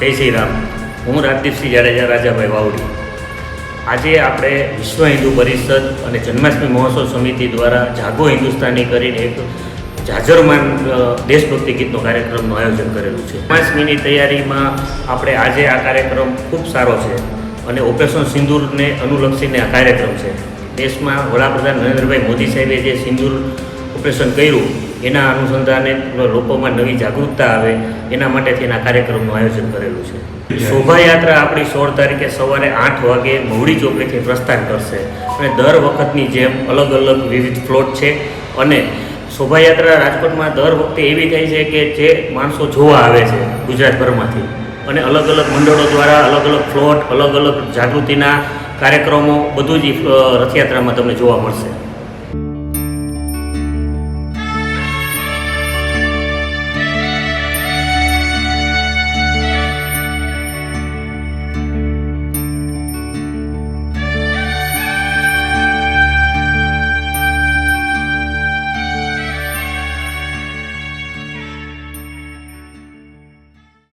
જય શ્રી રામ હું રાજદીપસિંહ જાડેજા, રાજાભાઈ વાવડી. આજે આપણે વિશ્વ હિન્દુ પરિષદ અને જન્માષ્ટમી મહોત્સવ સમિતિ દ્વારા જાગો હિન્દુસ્તાની કરીને એક જાજરમાન દેશભક્તિ ગીતનો કાર્યક્રમનું આયોજન કરેલું છે. જન્માષ્ટમીની તૈયારીમાં આપણે આજે આ કાર્યક્રમ ખૂબ સારો છે અને ઓપરેશન સિંદૂરને અનુલક્ષીને આ કાર્યક્રમ છે. દેશમાં વડાપ્રધાન નરેન્દ્રભાઈ મોદી સાહેબે જે સિંદૂર ઓપરેશન કર્યું એના અનુસંધાને લોકોમાં નવી જાગૃતતા આવે, એના માટેથી એના કાર્યક્રમનું આયોજન કરેલું છે. શોભાયાત્રા આપણી સોળ તારીખે સવારે આઠ વાગે મહુડી ચોકડીથી પ્રસ્થાન કરશે. અને દર વખતની જેમ અલગ અલગ વિવિધ ફ્લોટ છે અને શોભાયાત્રા રાજકોટમાં દર વખતે એવી થાય છે કે જે માણસો જોવા આવે છે ગુજરાતભરમાંથી. અને અલગ અલગ મંડળો દ્વારા અલગ અલગ ફ્લોટ, અલગ અલગ જાગૃતિના કાર્યક્રમો, બધું જ રથયાત્રામાં તમને જોવા મળશે.